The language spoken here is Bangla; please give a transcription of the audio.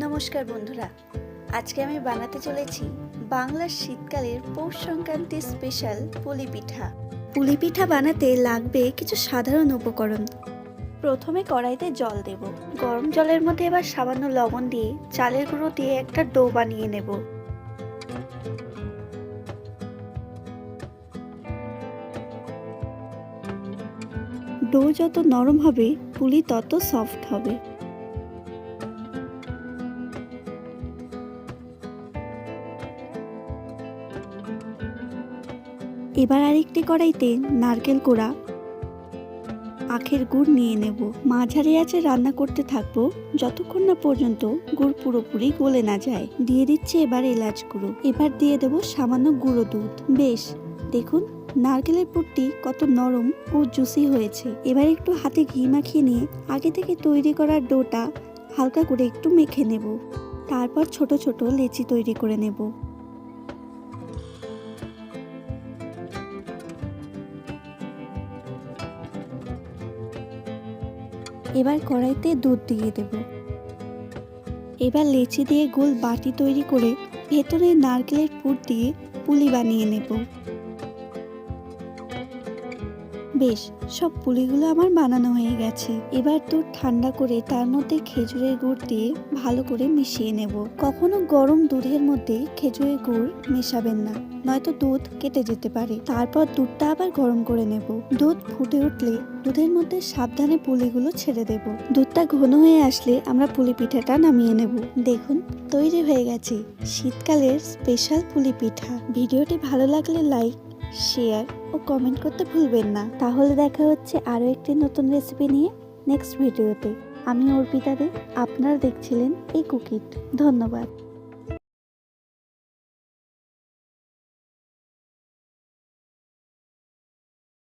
নমস্কার বন্ধুরা, আজকে আমি বানাতে চলেছি বাংলার শীতকালের পৌষ সংক্রান্তি স্পেশাল পুলি পিঠা। পুলি পিঠা বানাতে লাগবে কিছু সাধারণ উপকরণ। প্রথমে কড়াইতে জল দেব। গরম জলের মধ্যে এবার সামান্য লবণ দিয়ে চালের গুঁড়ো দিয়ে একটা ডো বানিয়ে নেব। ডো যত নরম হবে, পুলি তত সফট হবে। এবার আরেকটি কড়াইতে নারকেল কোড়া, আখের গুড় নিয়ে নেব। মাঝারি আছে রান্না করতে থাকব। যতক্ষণ না পর্যন্ত গুড় পুরোপুরি গলে না যায়। দিয়ে দিচ্ছি এবার এলাচ গুঁড়ো। এবার দিয়ে দেব সামান্য গুঁড়ো দুধ। বেশ, দেখুন, নারকেলের পুরটি কত নরম ও জুসি হয়েছে। এবার একটু হাতে ঘি মাখিয়ে নিয়ে আগে থেকে তৈরি করা ডোটা হালকা করে একটু মেখে নেব। তারপর ছোট ছোট লেচি তৈরি করে নেব। এবার কড়াইতে দুধ দিয়ে দেব। এবার লেচি দিয়ে গোল বাটি তৈরি করে ভেতরে নারকেলের পুর দিয়ে পুলি বানিয়ে নেব। বেশ, সব পুলিগুলো আমার বানানো হয়ে গেছে। এবার দুধ ঠান্ডা করে তার মধ্যে খেজুরের গুড় দিয়ে ভালো করে মিশিয়ে নেব। কখনো গরম দুধের মধ্যে খেজুরের গুড় মেশাবেন না, নয়তো দুধ কেটে যেতে পারে। তারপর দুধটা আবার গরম করে নেব। দুধ ফুটে উঠলে দুধের মধ্যে সাবধানে পুলিগুলো ছেড়ে দেব। দুধটা ঘন হয়ে আসলে আমরা পুলি পিঠাটা নামিয়ে নেব। দেখুন, তৈরি হয়ে গেছে। শীতকালের স্পেশাল পুলি পিঠা ভিডিওটি ভালো লাগলে লাইক শেয়ার ও কমেন্ট করতে ভুলবেন না। তাহলে দেখা হচ্ছে আরও একটি নতুন রেসিপি নিয়ে নেক্সট ভিডিওতে আমি অর্পিতা দে, আপনারা দেখছিলেন এই কুকিট ধন্যবাদ।